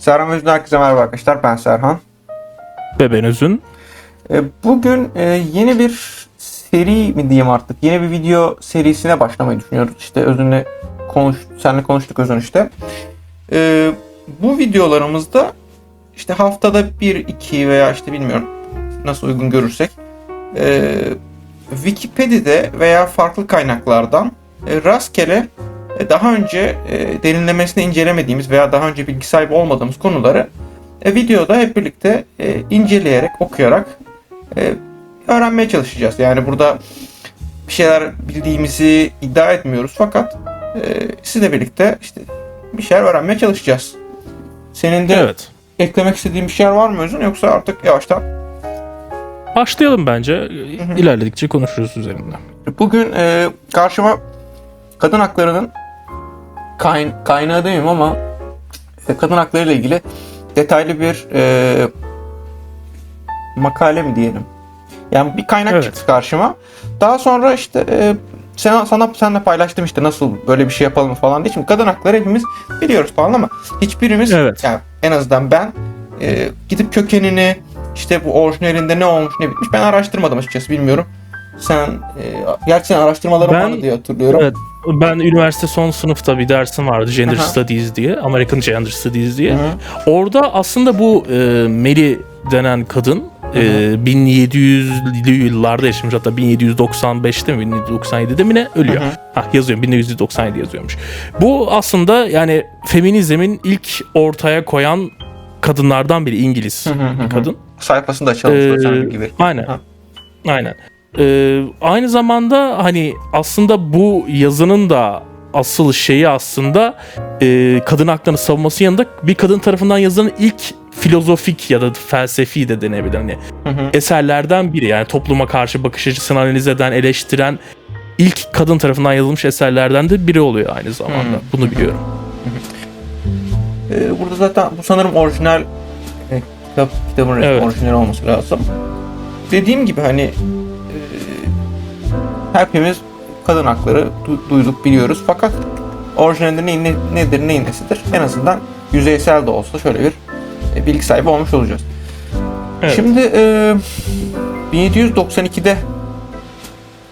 Serhan Öz'den herkese merhaba arkadaşlar. Ben Serhan. Ve ben Özün. E, Bugün e, yeni bir seri mi diyeyim artık? Yeni bir video serisine başlamayı düşünüyoruz. İşte Özün'le konuş, seninle konuştuk Özün işte. E, Bu videolarımızda işte haftada bir, iki veya işte bilmiyorum nasıl uygun görürsek Wikipedia'da veya farklı kaynaklardan rastgele daha önce e, derinlemesine incelemediğimiz veya daha önce bilgi sahibi olmadığımız konuları e, videoda hep birlikte e, inceleyerek, okuyarak e, öğrenmeye çalışacağız. Yani burada bir şeyler bildiğimizi iddia etmiyoruz fakat e, sizle birlikte işte bir şeyler öğrenmeye çalışacağız. Senin de Evet. eklemek istediğin bir şeyler var mı Özün yoksa artık yavaştan? Başlayalım bence. İlerledikçe konuşuruz üzerinde. Bugün e, karşıma kadın haklarının kayn- kaynağı demeyeyim ama e, kadın hakları ile ilgili detaylı bir e, makale mi diyelim. Yani bir kaynak Evet. çıktı karşıma. Daha sonra işte e, sana, sana seninle paylaştım işte nasıl böyle bir şey yapalım falan diye. Şimdi kadın hakları hepimiz biliyoruz falan ama hiçbirimiz Evet. yani en azından ben e, gidip kökenini işte bu orijinalinde ne olmuş ne bitmiş ben araştırmadım açıkçası bilmiyorum. Sen e, gerçi senin araştırmaların Ben- vardı diye hatırlıyorum. Evet. Ben üniversite son sınıfta bir dersim vardı Gender Aha. Studies diye. American Gender Studies diye. Hı. Orada aslında bu e, Mary denen kadın e, 1700'lü yıllarda yaşamış hatta 1795'te mi 1797'de mi ne ölüyor. Hı hı. Ha yazıyorum 1997 yazıyormuş. Bu aslında yani feminizmin ilk ortaya koyan kadınlardan biri İngiliz Hı hı hı kadın. Sayfasında açalım Ee, gibi. Aynen. Ha. Aynen. Ee, aynı zamanda hani aslında bu yazının da asıl şeyi aslında e, kadın haklarını savunması yanında bir kadın tarafından yazılan ilk filozofik ya da felsefi de denebilir. Hani Hı hı. eserlerden biri yani topluma karşı bakış açısını analiz eden, eleştiren ilk kadın tarafından yazılmış eserlerden de biri oluyor aynı zamanda. Hı. Bunu biliyorum. Ee, burada zaten bu sanırım orijinal e, kitap kitabın Evet. orijinal olması lazım. Dediğim gibi hani hepimiz kadın hakları du- duyduk biliyoruz fakat orijinalinde ne, ne, nedir neyin nesidir en azından yüzeysel de olsa şöyle bir e, bilgi sahibi olmuş olacağız. Evet. Şimdi e, 1792'de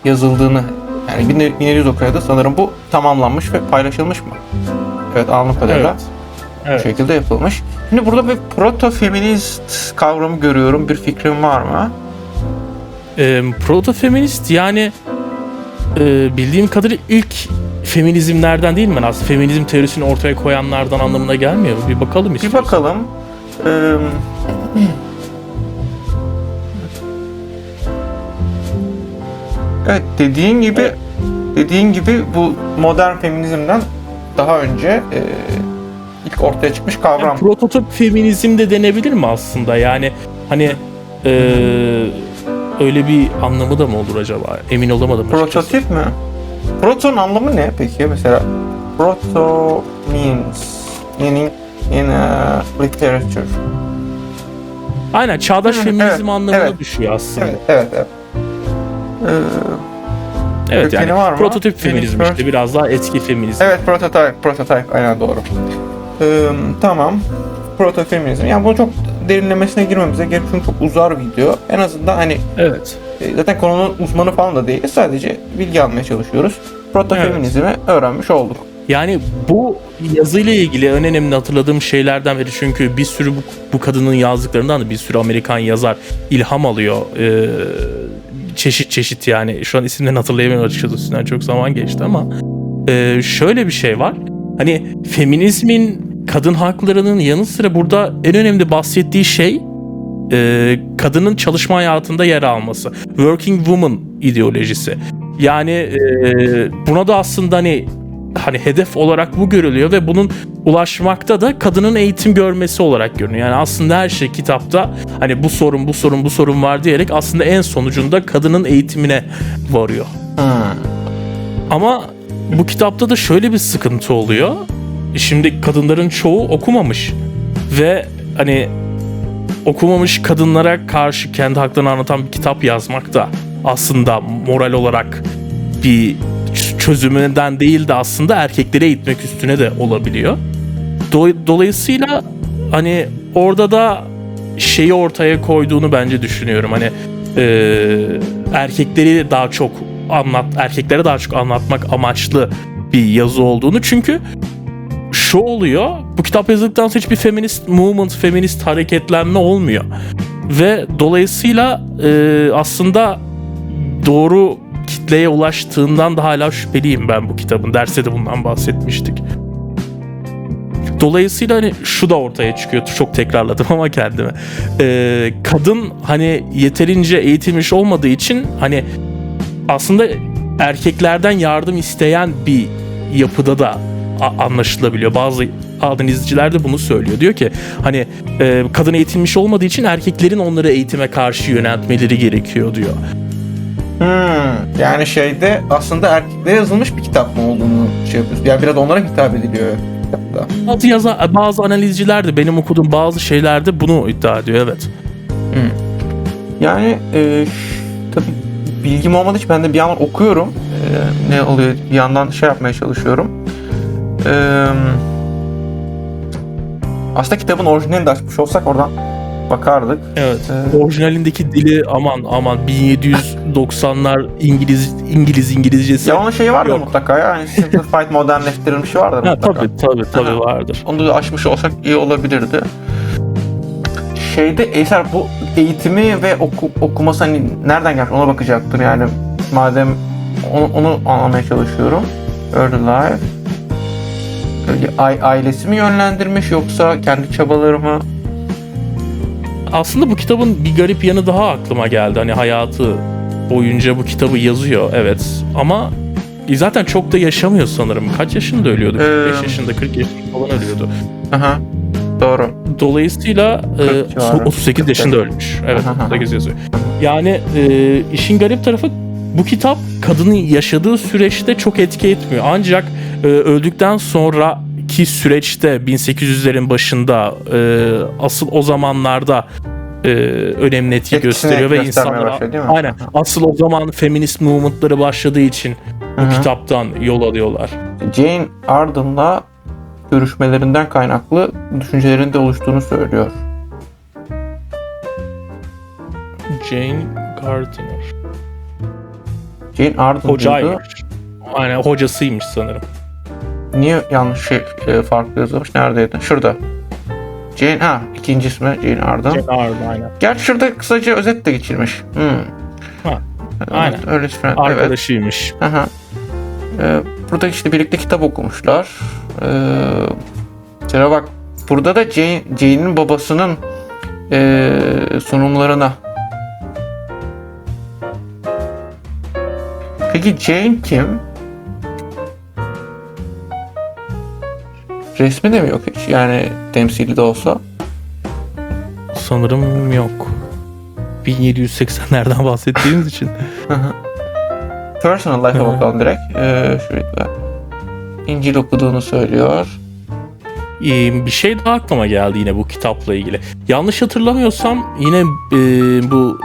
yazıldığını yani 1792'de sanırım bu tamamlanmış ve paylaşılmış mı? Evet anladığım kadarıyla. Evet. Bu Evet. şekilde yapılmış. Şimdi burada bir proto-feminist kavramı görüyorum. Bir fikrin var mı? E, proto-feminist yani e, bildiğim kadarıyla ilk feminizmlerden değil mi? Aslında feminizm teorisini ortaya koyanlardan anlamına gelmiyor. Bir bakalım Bir istiyorsan. bakalım. Ee, Evet dediğin gibi dediğin gibi bu modern feminizmden daha önce e, ilk ortaya çıkmış kavram. Yani prototip feminizm de denebilir mi aslında? Yani hani e, öyle bir anlamı da mı olur acaba? Emin olamadım. açıkçası. Prototip mi? Proton anlamı ne peki? Mesela proto means meaning in a literature. Aynen çağdaş Hı, feminizm evet, anlamına evet. düşüyor aslında. Evet, evet, evet. Ee, Evet, yani var mı? prototip feminizm işte biraz daha eski feminizm. evet, prototype, prototype aynen doğru. Ee, tamam. Protofeminizm. Yani bunu çok derinlemesine girmemize gerek çünkü çok uzar video. En azından hani Evet. e, zaten konunun uzmanı falan da değil. Sadece bilgi almaya çalışıyoruz. Protofeminizmi öğrenmiş olduk. Yani bu yazıyla ilgili en önemli hatırladığım şeylerden biri çünkü bir sürü bu, bu kadının yazdıklarından da bir sürü Amerikan yazar ilham alıyor. Ee, çeşit çeşit yani şu an isimlerini hatırlayamıyorum açıkçası üstünden çok zaman geçti ama ee, şöyle bir şey var. Hani feminizmin kadın haklarının yanı sıra burada en önemli bahsettiği şey e, kadının çalışma hayatında yer alması. Working woman ideolojisi. Yani e, buna da aslında hani hani hedef olarak bu görülüyor ve bunun ulaşmakta da kadının eğitim görmesi olarak görünüyor. Yani aslında her şey kitapta hani bu sorun bu sorun bu sorun var diyerek aslında en sonucunda kadının eğitimine varıyor. Hmm. Ama bu kitapta da şöyle bir sıkıntı oluyor. Şimdi kadınların çoğu okumamış ve hani okumamış kadınlara karşı kendi haklarını anlatan bir kitap yazmak da aslında moral olarak bir çözümünden değil de aslında erkekleri eğitmek üstüne de olabiliyor. Do- dolayısıyla hani orada da şeyi ortaya koyduğunu bence düşünüyorum. Hani e, erkekleri daha çok anlat erkeklere daha çok anlatmak amaçlı bir yazı olduğunu. Çünkü şu oluyor. Bu kitap yazıldıktan sonra hiçbir feminist movement, feminist hareketlenme olmuyor. Ve dolayısıyla e, aslında doğru kitleye ulaştığından da hala şüpheliyim ben bu kitabın. Derste de bundan bahsetmiştik. Dolayısıyla hani şu da ortaya çıkıyor. Çok tekrarladım ama kendime. Ee, kadın hani yeterince eğitilmiş olmadığı için hani aslında erkeklerden yardım isteyen bir yapıda da anlaşılabiliyor. Bazı aldığın izleyiciler de bunu söylüyor. Diyor ki hani e, kadın eğitilmiş olmadığı için erkeklerin onları eğitime karşı yöneltmeleri gerekiyor diyor. Hmm, yani şeyde aslında erkeklere yazılmış bir kitap mı olduğunu şey yapıyorsun. Yani biraz onlara hitap ediliyor kitapta. Bazı yaza, bazı analizciler de benim okuduğum bazı şeylerde bunu iddia ediyor evet. Yani e, tabii bilgim olmadığı için ben de bir yandan okuyorum. E, ne oluyor bir yandan şey yapmaya çalışıyorum. E, aslında kitabın orijinalini de açmış olsak oradan bakardık. Evet. E, Orijinalindeki dili aman aman 1790'lar İngiliz İngiliz İngilizcesi. ya onun şeyi vardır Yok. mutlaka ya. Yani Simplified modernleştirilmiş vardır Ha, mutlaka. tabii tabii tabii Aha. vardır. Onu da açmış olsak iyi olabilirdi. Şeyde Eser bu eğitimi ve oku, okuması hani nereden gelmiş ona bakacaktır yani madem onu, onu anlamaya çalışıyorum. Early Life ailesi mi yönlendirmiş yoksa kendi çabaları mı? Aslında bu kitabın bir garip yanı daha aklıma geldi. Hani hayatı boyunca bu kitabı yazıyor evet ama zaten çok da yaşamıyor sanırım. Kaç yaşında ölüyordu? 45 Ee, yaşında 40 yaşında falan ölüyordu. Aha. Doğru. Dolayısıyla 40 e, civarı. 38 yaşında ölmüş. Evet Aha, aha. 38 yazıyor. Yani e, işin garip tarafı bu kitap kadının yaşadığı süreçte çok etki etmiyor. Ancak e, öldükten sonraki süreçte 1800'lerin başında e, asıl o zamanlarda e, önemli etki Etkisini gösteriyor ve insanlara başlıyor, değil mi? aynen asıl o zaman feminist movement'ları başladığı için bu hı. kitaptan yol alıyorlar. Jane Arden'la görüşmelerinden kaynaklı düşüncelerin de oluştuğunu söylüyor. Jane Gardner. Jane Arden. Hocaymış. Aynen hocasıymış sanırım. Niye yanlış şey e, farklı yazılmış? Neredeydi? Şurada. Jane, ha ikinci ismi Jane Arden. Jane Arden aynen. Gerçi şurada kısaca özet de geçilmiş. Hmm. Ha, Evet, aynen. Öyle. Evet. Arkadaşıymış. Aha. Ee, burada işte birlikte kitap okumuşlar. Ee, şöyle bak burada da Jane, Jane'in babasının ee, sunumlarına. Peki Jane kim? Resmi de mi yok hiç? Yani temsili de olsa. Sanırım yok. 1780'lerden bahsettiğimiz için. Personal life'a bakalım direkt. Ee, şurada. İncil okuduğunu söylüyor. Ee, bir şey daha aklıma geldi yine bu kitapla ilgili. Yanlış hatırlamıyorsam yine e, bu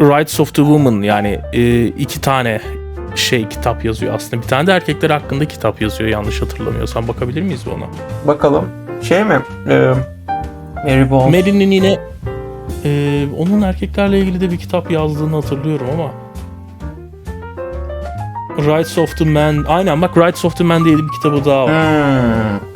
Rights of the Woman yani e, iki tane şey kitap yazıyor aslında. Bir tane de erkekler hakkında kitap yazıyor yanlış hatırlamıyorsam. Bakabilir miyiz ona? Bakalım. Şey mi? Ee, Mary Bones. Mary'nin yine e, onun erkeklerle ilgili de bir kitap yazdığını hatırlıyorum ama Rights of the Man aynen bak Rights of the Man diye bir kitabı daha var. Hmm.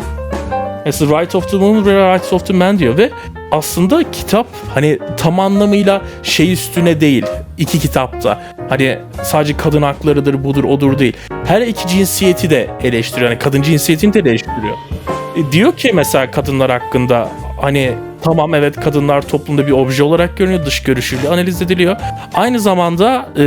Mesela Rights of the Woman ve Rights of the Man diyor ve aslında kitap hani tam anlamıyla şey üstüne değil iki kitapta. Hani sadece kadın haklarıdır budur odur değil. Her iki cinsiyeti de eleştiriyor. Hani kadın cinsiyetini de eleştiriyor. E, diyor ki mesela kadınlar hakkında hani tamam evet kadınlar toplumda bir obje olarak görünüyor dış görüşüyle analiz ediliyor. Aynı zamanda e,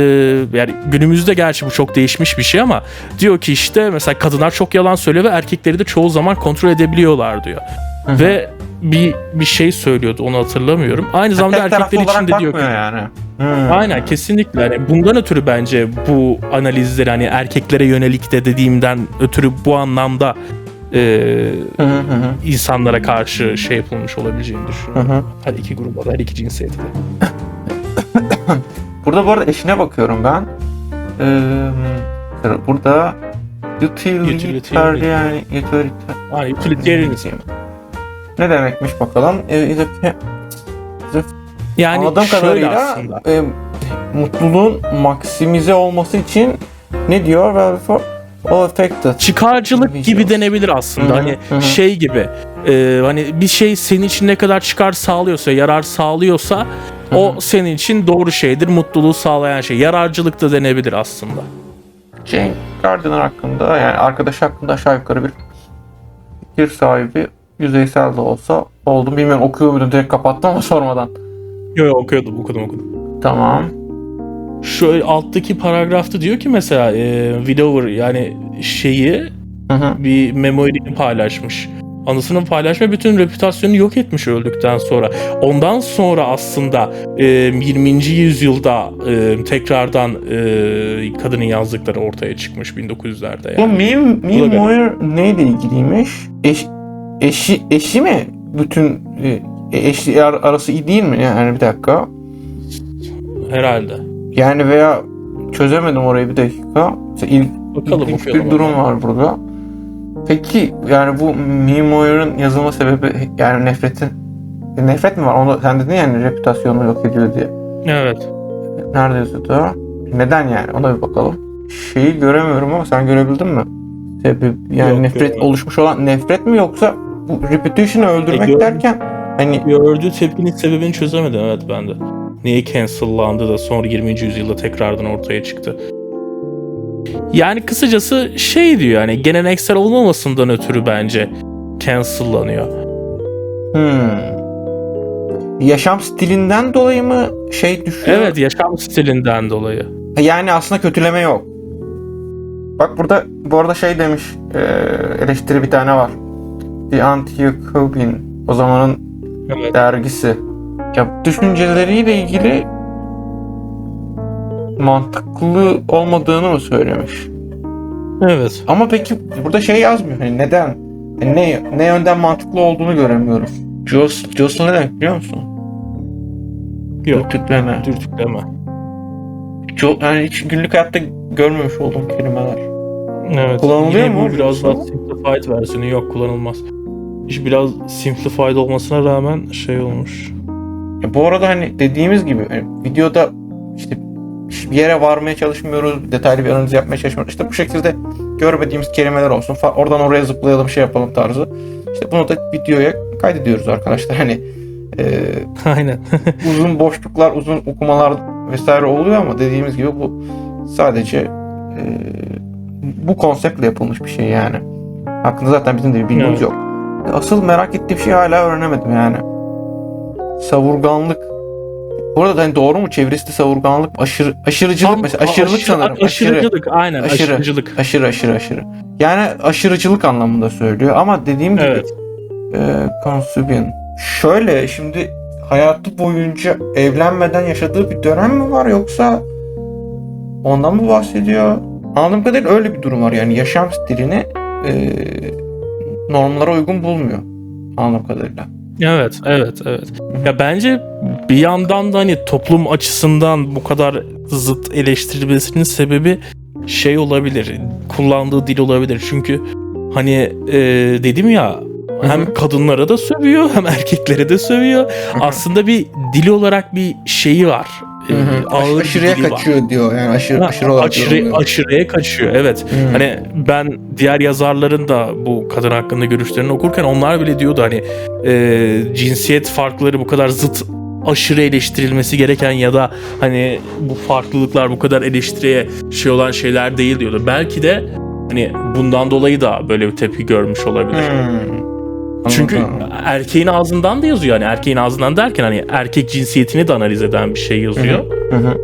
yani günümüzde gerçi bu çok değişmiş bir şey ama diyor ki işte mesela kadınlar çok yalan söylüyor ve erkekleri de çoğu zaman kontrol edebiliyorlar diyor. hı. Ve bir bir şey söylüyordu onu hatırlamıyorum. Aynı zamanda Tek erkekler için de diyor ki yani. Hmm. Aynen kesinlikle. Yani bundan ötürü bence bu analizleri hani erkeklere yönelik de dediğimden ötürü bu anlamda e, Hı hı hı hı. insanlara karşı şey yapılmış olabileceğini düşünüyorum. Hı hı. Her iki gruba da her iki cinsiyete de. Burada bu arada eşine bakıyorum ben. Ee, burada utilitarian, utilitarian, Yani utilitarianism. Ne demekmiş bakalım. E, a- Yani Anladığım kadarıyla aslında. e, mutluluğun maksimize olması için ne diyor? Well before all affected. çıkarcılık gibi denebilir aslında. Hı hı, hani hı hı. şey gibi. e, hani bir şey senin için ne kadar çıkar sağlıyorsa, yarar sağlıyorsa o senin için doğru şeydir. Mutluluğu sağlayan şey. Yararcılık da denebilir aslında. Jane Gardner hakkında yani arkadaş hakkında aşağı yukarı bir fikir sahibi yüzeysel de olsa oldum. Bilmiyorum okuyor muydun direkt kapattım ama sormadan. Yo yo okuyordum okudum okudum. Tamam. Şöyle alttaki paragrafta diyor ki mesela e, Widower yani şeyi hı. bir memorini paylaşmış. Anısını paylaşma bütün reputasyonu yok etmiş öldükten sonra. Ondan sonra aslında e, 20. yüzyılda e, tekrardan e, kadının yazdıkları ortaya çıkmış 1900'lerde Bu yani. Mim, Bu da Mim garip. Moyer neyle ilgiliymiş? Eş, eşi, eşi mi? Bütün e, eşi ar- arası iyi değil mi? Yani bir dakika. Herhalde. Yani veya çözemedim orayı bir dakika. Mesela il, Bakalım ilginç bir durum var burada. Peki yani bu Mim Moyer'ın yazılma sebebi yani nefretin nefret mi var? Onu sen dedin yani reputasyonunu yok ediyor diye. Evet. Nerede yazıyordu? Neden yani? Ona bir bakalım. Şeyi göremiyorum ama sen görebildin mi? Sebep yani Yok, nefret göremedim. oluşmuş olan nefret mi yoksa bu reputation'ı öldürmek gördüm. derken hani Gördüğü tepkinin sebebini çözemedim evet ben de. Niye cancellandı da sonra 20. yüzyılda tekrardan ortaya çıktı. Yani kısacası şey diyor yani geleneksel olmamasından ötürü bence cancellanıyor. hmm, yaşam stilinden dolayı mı şey düşüyor? Evet yaşam stilinden dolayı. Yani aslında kötüleme yok. Bak burada bu arada şey demiş e, eleştiri bir tane var. The Anti-Jacobin o zamanın Evet. dergisi. Ya düşünceleriyle ilgili mantıklı olmadığını mı söylemiş? Evet. Ama peki burada şey yazmıyor. Hani neden? Yani ne ne yönden mantıklı olduğunu göremiyoruz. Jos, Jocelyn ne demek biliyor musun? Yok. Dürtükleme. Dürtükleme. Jo, yani hiç günlük hayatta görmemiş olduğum kelimeler. Evet. Kullanılıyor Yine mu bu biraz daha simplified versiyonu yok kullanılmaz. İş biraz simplified olmasına rağmen şey olmuş. Ya bu arada hani dediğimiz gibi hani videoda işte bir yere varmaya çalışmıyoruz, detaylı bir analiz yapmaya çalışmıyoruz. İşte bu şekilde görmediğimiz kelimeler olsun, oradan oraya zıplayalım, şey yapalım tarzı. İşte bunu da videoya kaydediyoruz arkadaşlar. Hani e, Aynen. uzun boşluklar, uzun okumalar vesaire oluyor ama dediğimiz gibi bu sadece e, bu konseptle yapılmış bir şey yani. Hakkında zaten bizim de bir bilgimiz Evet. yok. Asıl merak ettiğim şeyi hala öğrenemedim yani. Savurganlık. Bu arada hani doğru mu çevirisi de savurganlık aşırı aşırıcılık Tam mesela aşırılık aşı- sanırım. Aşırı, Aşırıcılık aynen Aşırı. aşırıcılık. aşırı aşırı aşırı. Yani aşırıcılık anlamında söylüyor ama dediğim gibi Evet. e, Consubian. Şöyle şimdi hayatı boyunca evlenmeden yaşadığı bir dönem mi var yoksa ondan mı bahsediyor? Anladığım kadarıyla öyle bir durum var yani yaşam stilini e, normlara uygun bulmuyor. Anladığım kadarıyla. Evet, evet, evet. Ya bence bir yandan da hani toplum açısından bu kadar zıt eleştirilmesinin sebebi şey olabilir. Kullandığı dil olabilir. Çünkü hani e, dedim ya hem kadınlara da sövüyor hem erkeklere de sövüyor. Aslında bir dil olarak bir şeyi var. E, ağır bir Aşırıya dili var. kaçıyor diyor yani aşırı, Ha, aşırı olarak aşırı, aşırıya kaçıyor evet. Hı. Hani ben diğer yazarların da bu kadın hakkında görüşlerini okurken onlar bile diyordu hani e, cinsiyet farkları bu kadar zıt aşırı eleştirilmesi gereken ya da hani bu farklılıklar bu kadar eleştiriye şey olan şeyler değil diyordu. Belki de hani bundan dolayı da böyle bir tepki görmüş olabilir. Hmm. Çünkü erkeğin ağzından da yazıyor yani erkeğin ağzından derken hani erkek cinsiyetini de analiz eden bir şey yazıyor. Hı hı.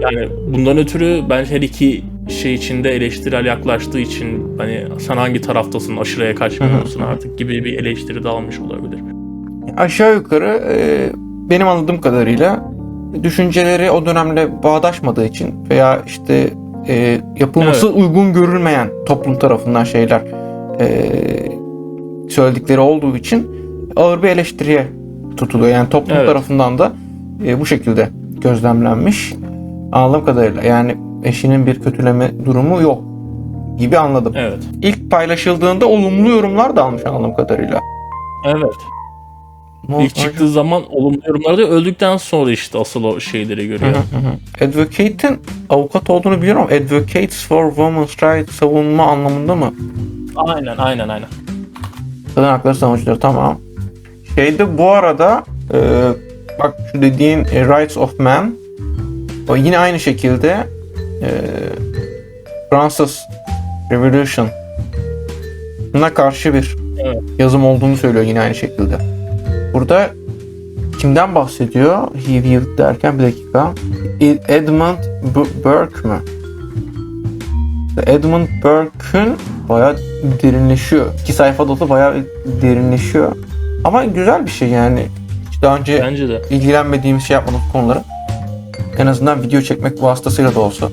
Yani bundan ötürü ben her iki şey içinde eleştirel yaklaştığı için hani sen hangi taraftasın aşırıya kaçmıyor musun artık gibi bir eleştiri de almış olabilir. Aşağı yukarı e, benim anladığım kadarıyla düşünceleri o dönemle bağdaşmadığı için veya işte e, yapılması uygun görülmeyen toplum tarafından şeyler e, söyledikleri olduğu için ağır bir eleştiriye tutuluyor. Yani toplum Evet. tarafından da e, bu şekilde gözlemlenmiş. Anladığım kadarıyla yani eşinin bir kötüleme durumu yok gibi anladım. Evet. İlk paylaşıldığında olumlu yorumlar da almış anladığım kadarıyla. Evet. Mo- İlk çıktığı zaman olumlu yorumlarda öldükten sonra işte asıl o şeyleri görüyor. Advocate'in avukat olduğunu biliyorum ama Advocates for Women's Rights savunma anlamında mı? Aynen aynen aynen. Kadın hakları savunucuları tamam. Şeyde bu arada e, bak şu dediğin e, Rights of Man o yine aynı şekilde e, Fransız Revolution buna karşı bir Evet. yazım olduğunu söylüyor yine aynı şekilde. Burada kimden bahsediyor? He viewed derken bir dakika. E- Edmund Burke mü? Edmund Burke'ün bayağı derinleşiyor. İki sayfada da bayağı derinleşiyor. Ama güzel bir şey yani. Hiç daha önce Bence de. ilgilenmediğimiz şey yapmadığımız konuları en azından video çekmek vasıtasıyla da olsa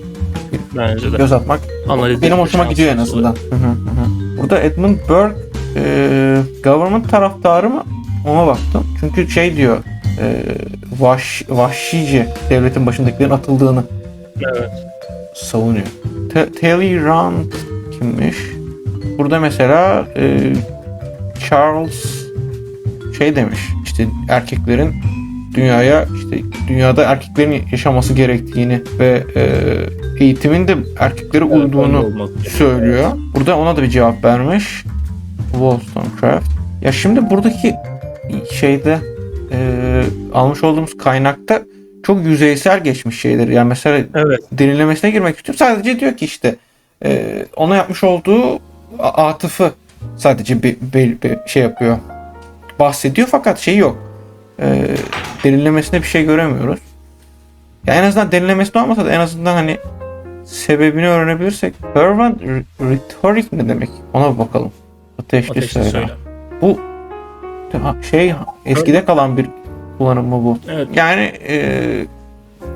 Bence de. göz atmak Analiz benim hoşuma gidiyor en azından. oluyor. Hı hı hı. Burada Edmund Burke e, government taraftarı mı? Ona baktım. Çünkü şey diyor e, vaş, vahşice devletin başındakilerin atıldığını Evet. savunuyor. Te- Talleyrand kimmiş? Burada mesela e, Charles şey demiş işte erkeklerin dünyaya işte dünyada erkeklerin yaşaması gerektiğini ve e, eğitimin de erkeklere Evet, uyduğunu söylüyor. Burada ona da bir cevap vermiş. Wollstonecraft. Ya şimdi buradaki şeyde e, almış olduğumuz kaynakta çok yüzeysel geçmiş şeyler. Yani mesela Evet. derinlemesine girmek istiyorum. Sadece diyor ki işte e, ona yapmış olduğu atıfı sadece bir, bir- bir şey yapıyor. Bahsediyor fakat şey yok. E, derinlemesine bir şey göremiyoruz. Ya en azından derinlemesine olmasa da en azından hani sebebini öğrenebilirsek. Fervent rhetoric ne demek? Ona bir bakalım. Ateşli, Ateşli söylem. söyle. Bu şey eskide kalan bir kullanım mı bu? Evet. Yani e,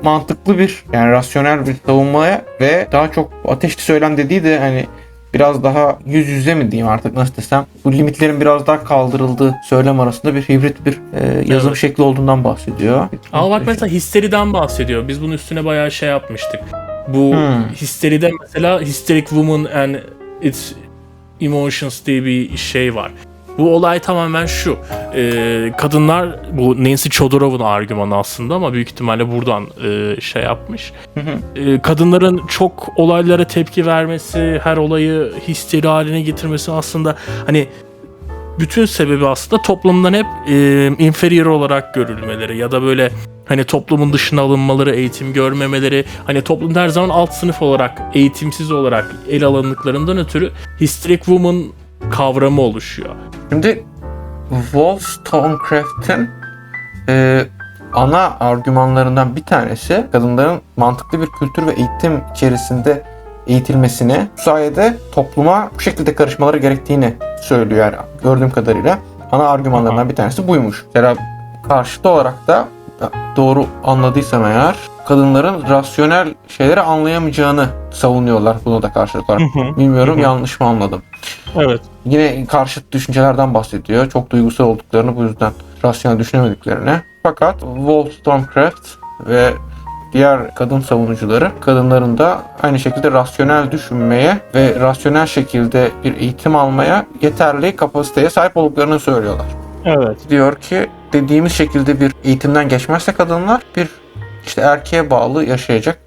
mantıklı bir yani rasyonel bir savunmaya ve daha çok ateşli söylem dediği de hani biraz daha yüz yüze mi diyeyim artık nasıl desem bu limitlerin biraz daha kaldırıldığı söylem arasında bir hibrit bir e, yazım Evet. şekli olduğundan bahsediyor. Ama bak mesela histeriden bahsediyor. Biz bunun üstüne bayağı şey yapmıştık. Bu Hmm. histeride mesela Hysteric Woman and Its Emotions diye bir şey var. Bu olay tamamen şu. Ee, kadınlar bu Nancy Chodorov'un argümanı aslında ama büyük ihtimalle buradan e, şey yapmış. Hı hı. Ee, kadınların çok olaylara tepki vermesi, her olayı histeri haline getirmesi aslında hani bütün sebebi aslında toplumdan hep e, inferior olarak görülmeleri ya da böyle hani toplumun dışına alınmaları, eğitim görmemeleri, hani toplumda her zaman alt sınıf olarak, eğitimsiz olarak el alındıklarından ötürü hysteric woman kavramı oluşuyor. Şimdi Wollstonecraft'in e, ana argümanlarından bir tanesi kadınların mantıklı bir kültür ve eğitim içerisinde eğitilmesini bu sayede topluma bu şekilde karışmaları gerektiğini söylüyor yani gördüğüm kadarıyla. Ana argümanlarından bir tanesi buymuş. Mesela karşıt olarak da doğru anladıysam eğer kadınların rasyonel şeyleri anlayamayacağını savunuyorlar buna da karşılık olarak. Bilmiyorum Hı hı. yanlış mı anladım. Evet. Yine karşıt düşüncelerden bahsediyor. Çok duygusal olduklarını bu yüzden rasyonel düşünemediklerini. Fakat Wollstonecraft ve diğer kadın savunucuları kadınların da aynı şekilde rasyonel düşünmeye ve rasyonel şekilde bir eğitim almaya yeterli kapasiteye sahip olduklarını söylüyorlar. Evet. Diyor ki dediğimiz şekilde bir eğitimden geçmezse kadınlar bir işte erkeğe bağlı yaşayacak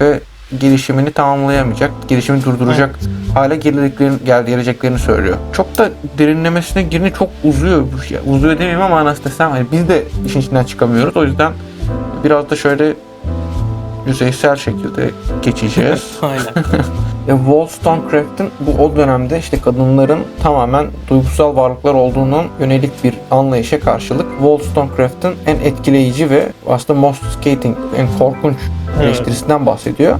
ve gelişimini tamamlayamayacak, gelişimini durduracak hale geleceklerini, gel geleceklerini söylüyor. Çok da derinlemesine girini çok uzuyor. Ya, Uzuyor demeyeyim ama nasıl desem hani biz de işin içinden çıkamıyoruz. O yüzden biraz da şöyle yüzeysel şekilde geçeceğiz. Aynen. E, Wollstonecraft'ın bu o dönemde işte kadınların tamamen duygusal varlıklar olduğunun yönelik bir anlayışa karşılık Wollstonecraft'ın en etkileyici ve aslında most scathing, en korkunç eleştirisinden bahsediyor.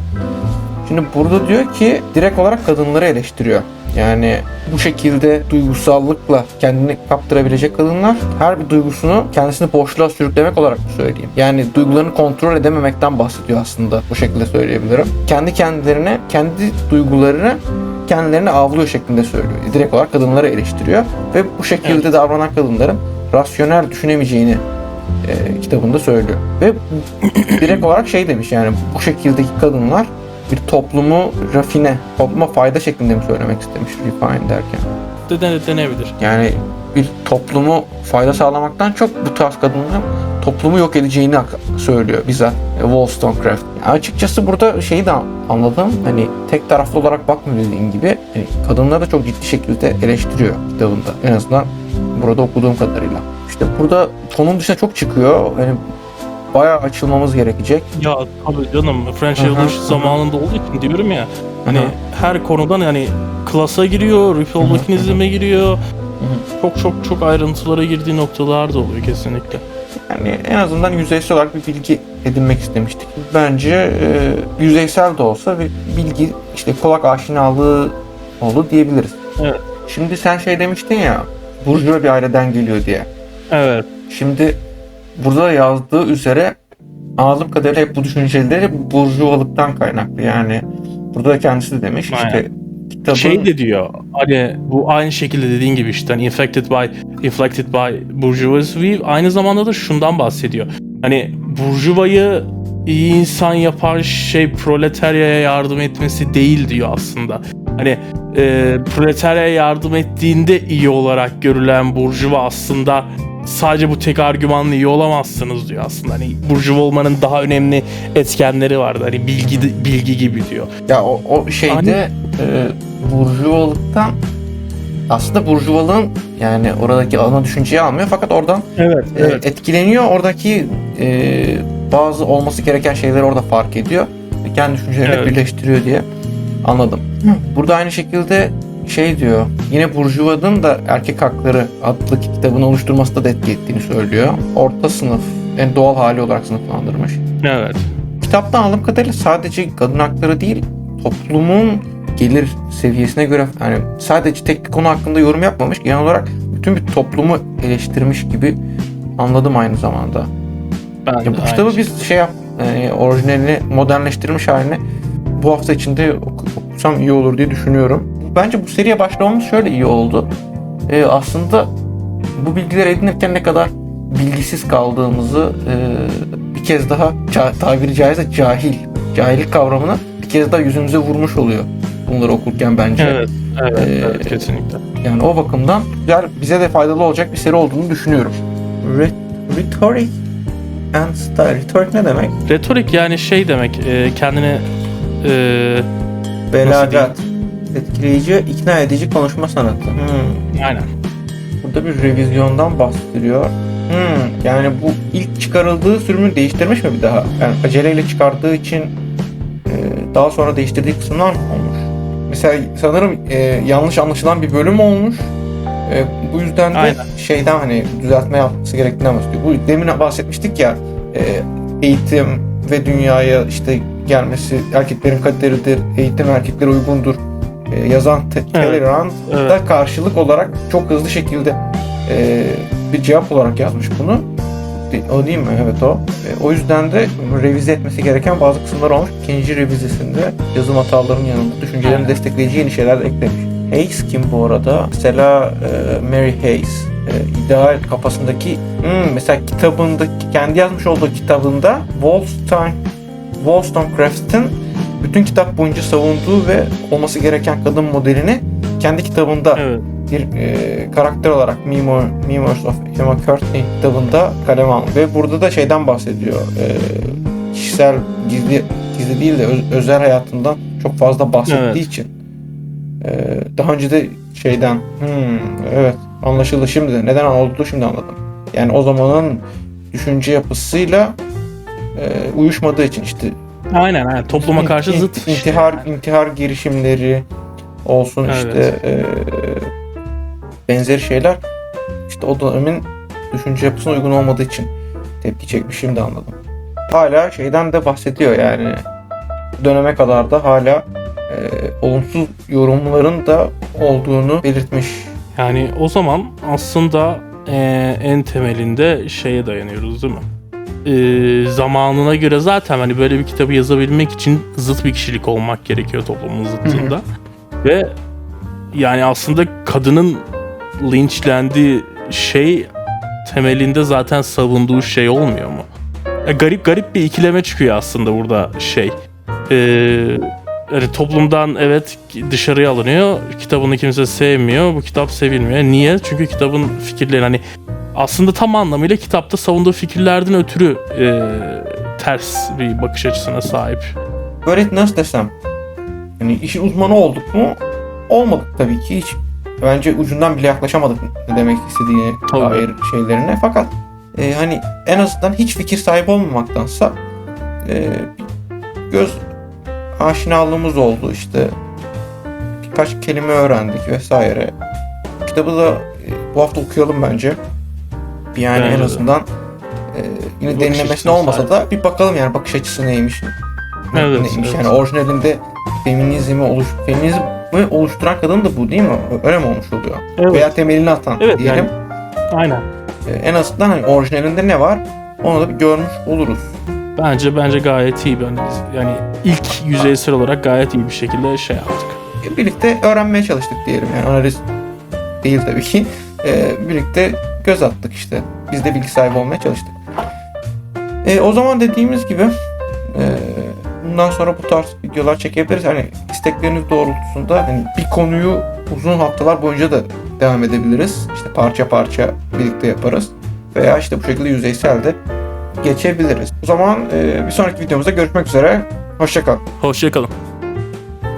Şimdi burada diyor ki direkt olarak kadınları eleştiriyor. Yani bu şekilde duygusallıkla kendini kaptırabilecek kadınlar her bir duygusunu kendisini boşluğa sürüklemek olarak mı söyleyeyim? Yani duygularını kontrol edememekten bahsediyor aslında bu şekilde söyleyebilirim. Kendi kendilerine, kendi duygularını kendilerini avlıyor şeklinde söylüyor. Direkt olarak kadınları eleştiriyor ve bu şekilde davranan kadınların rasyonel düşünemeyeceğini e, kitabında söylüyor. Ve direkt olarak şey demiş yani bu şekildeki kadınlar bir toplumu rafine, topluma fayda şeklinde mi söylemek istemiş refine derken. Dene, denebilir. Yani bir toplumu fayda sağlamaktan çok bu tarz kadınların toplumu yok edeceğini söylüyor bizzat e, Wollstonecraft. Yani açıkçası burada şeyi de anladım. Hani tek taraflı olarak bakmıyor dediğin gibi. Hani kadınları da çok ciddi şekilde eleştiriyor kitabında. En azından burada okuduğum kadarıyla. İşte burada konunun dışına çok çıkıyor. Hani bayağı açılmamız gerekecek. Ya tabii canım French Revolution zamanında olduğu için diyorum ya hani Hı hı. her konudan hani klasa giriyor, Republicanizm'e giriyor. Çok çok çok ayrıntılara girdiği noktalar da oluyor kesinlikle. Yani en azından yüzeysel olarak bir bilgi edinmek istemiştik. Bence e, yüzeysel de olsa bir bilgi işte kulak aşinalığı oldu diyebiliriz. Evet. Şimdi sen şey demiştin ya burjuva bir aileden geliyor diye. Evet. Şimdi burada da yazdığı üzere anladığım kadarıyla hep bu düşünceleri burjuvalıktan kaynaklı. Yani burada da kendisi de demiş Aynen. işte kitabın Şey de diyor hani bu aynı şekilde dediğin gibi işte hani infected by inflected by bourgeoisie aynı zamanda da şundan bahsediyor. Hani burjuvayı iyi insan yapar şey proletaryaya yardım etmesi değil diyor aslında. Hani e, proletaryaya yardım ettiğinde iyi olarak görülen burjuva aslında sadece bu tek argümanla iyi olamazsınız diyor aslında. Hani burjuva olmanın daha önemli etkenleri vardı. Hani bilgi bilgi gibi diyor. Ya o, o şeyde Hani- e, burjuvalıktan aslında burjuvalığın yani oradaki ana düşünceyi almıyor fakat oradan Evet, e, etkileniyor. Oradaki e, bazı olması gereken şeyleri orada fark ediyor. Ve kendi düşüncelerini Evet. birleştiriyor diye anladım. Burada aynı şekilde şey diyor. Yine Burjuva'nın da Erkek Hakları adlı kitabını oluşturmasında da etki ettiğini söylüyor. Orta sınıf en doğal hali olarak sınıflandırmış. Evet. Kitaptan aldığım kadarıyla sadece kadın hakları değil, toplumun gelir seviyesine göre yani sadece tek bir konu hakkında yorum yapmamış, genel olarak bütün bir toplumu eleştirmiş gibi anladım aynı zamanda. Ben Ya bu kitabı biz şey yap, e, orijinalini modernleştirmiş halini bu hafta içinde oku- okusam iyi olur diye düşünüyorum. Bence bu seriye başlamamız şöyle iyi oldu. E, aslında bu bilgileri edinirken ne kadar bilgisiz kaldığımızı e, bir kez daha tabiri caizse cahil, cahillik kavramını bir kez daha yüzümüze vurmuş oluyor bunları okurken bence. Evet, evet, Ee, evet kesinlikle. Yani o bakımdan güzel, bize de faydalı olacak bir seri olduğunu düşünüyorum. Re- rhetoric and style. Rhetoric ne demek? Retorik yani şey demek, e, kendini e, Belagat. Etkileyici, ikna edici konuşma sanatı. Hmm. aynen. Burada bir revizyondan bahsediyor. Hmm. Yani bu ilk çıkarıldığı sürümü değiştirmiş mi bir daha? Yani aceleyle çıkardığı için e, daha sonra değiştirdiği kısımlar mı olmuş? Mesela sanırım e, yanlış anlaşılan bir bölüm olmuş. E, bu yüzden de Aynen. şeyden hani düzeltme yapması gerektiğinden bahsediyor. Bu demin bahsetmiştik ya e, eğitim ve dünyaya işte gelmesi erkeklerin kaderidir, eğitim erkeklere uygundur yazan Te- Talleyrand Evet. da karşılık olarak çok hızlı şekilde e, bir cevap olarak yazmış bunu. De- O değil mi? Evet o. E, o yüzden de revize etmesi gereken bazı kısımlar olmuş. İkinci revizesinde yazım hatalarının yanında düşüncelerini destekleyici yeni şeyler de eklemiş. Hayes kim bu arada? Mesela e, Mary Hayes. E, ideal kafasındaki hmm, mesela kitabındaki kendi yazmış olduğu kitabında Wollstone Wollstonecraft'ın bütün kitap boyunca savunduğu ve olması gereken kadın modelini kendi kitabında Evet. bir e, karakter olarak Memor, Memoirs of Emma Courtney kitabında kaleme almış. Ve burada da şeyden bahsediyor. E, kişisel gizli gizli değil de öz- özel hayatından çok fazla bahsettiği Evet. için. E, daha önce de şeyden hmm, evet anlaşıldı şimdi de neden oldu şimdi anladım. Yani o zamanın düşünce yapısıyla e, uyuşmadığı için işte Aynen, aynen. Topluma karşı zıt. işte. intihar intihar girişimleri olsun Evet. işte e, benzeri şeyler işte o dönemin düşünce yapısına uygun olmadığı için tepki çekmiş şimdi anladım. Hala şeyden de bahsediyor yani döneme kadar da hala e, olumsuz yorumların da olduğunu belirtmiş. Yani o zaman aslında e, en temelinde şeye dayanıyoruz değil mi? E, zamanına göre zaten hani böyle bir kitabı yazabilmek için zıt bir kişilik olmak gerekiyor toplumun zıttında. Ve yani aslında kadının linçlendiği şey temelinde zaten savunduğu şey olmuyor mu? E, garip garip bir ikileme çıkıyor aslında burada şey. E, hani toplumdan evet dışarıya alınıyor. Kitabını kimse sevmiyor. Bu kitap sevilmiyor. Niye? Çünkü kitabın fikirleri hani aslında tam anlamıyla kitapta savunduğu fikirlerden ötürü e, ters bir bakış açısına sahip. böyle nasıl desem hani işin uzmanı olduk mu? Olmadık tabii ki hiç. Bence ucundan bile yaklaşamadık ne demek istediğine Tabii. dair şeylerine. Fakat e, hani en azından hiç fikir sahibi olmamaktansa e, göz aşinalığımız oldu işte birkaç kelime öğrendik vesaire. Kitabı da e, bu hafta okuyalım bence. Bir Yani Bence en de. azından e, yine Bakış denilemesine olmasa da bir bakalım yani bakış açısı neymiş. Ne- Evet, neymiş evet. yani orijinalinde feminizmi oluş feminizmi oluşturan kadın da bu değil mi? Öyle mi olmuş oluyor? Evet. Veya temelini atan Evet, diyelim. Aynen. E, En azından hani orijinalinde ne var? Onu da bir görmüş oluruz. Bence bence gayet iyi bir analiz. Yani ilk yüzeysel olarak gayet iyi bir şekilde şey yaptık. E, Birlikte öğrenmeye çalıştık diyelim yani analiz değil tabii ki. E, birlikte göz attık işte. Biz de bilgi sahibi olmaya çalıştık. E, o zaman dediğimiz gibi e, bundan sonra bu tarz videolar çekebiliriz. Hani istekleriniz doğrultusunda hani bir konuyu uzun haftalar boyunca da devam edebiliriz. İşte parça parça birlikte yaparız. Veya işte bu şekilde yüzeysel de geçebiliriz. O zaman e, bir sonraki videomuzda görüşmek üzere. Hoşçakalın. Hoşçakalın.